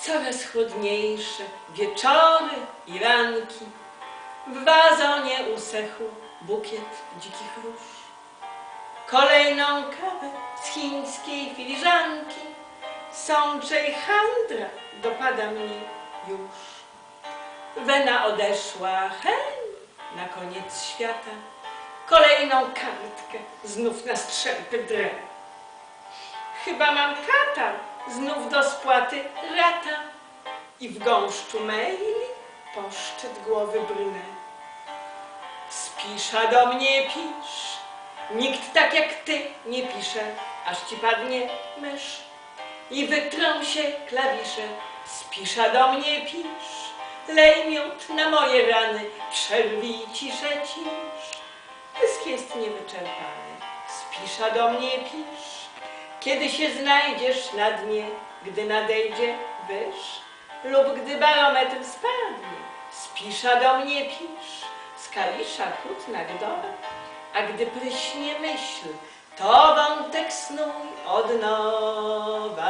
Coraz chłodniejsze wieczory i ranki. W wazonie usechł bukiet dzikich róż. Kolejną kawę z chińskiej filiżanki. Sączej handra dopada mnie już. Wena odeszła hen na koniec świata. Kolejną kartkę znów na strzępy drę. Chyba mam katar, znów do spłaty rata. I w gąszczu maili po szczyt głowy brnę. Spisza do mnie pisz, nikt tak jak ty nie pisze, aż ci padnie mysz. I wytrą się klawisze, spisza do mnie pisz, lej miód na moje rany, przerwij ciszę cisz. Pysk jest niewyczerpany, spisza do mnie pisz, kiedy się znajdziesz na dnie, gdy nadejdzie wyż, lub gdy barometr spadnie, spisza do mnie pisz, z kalisza hut na a gdy pryśnie myśl, to wątek snuj od nowa.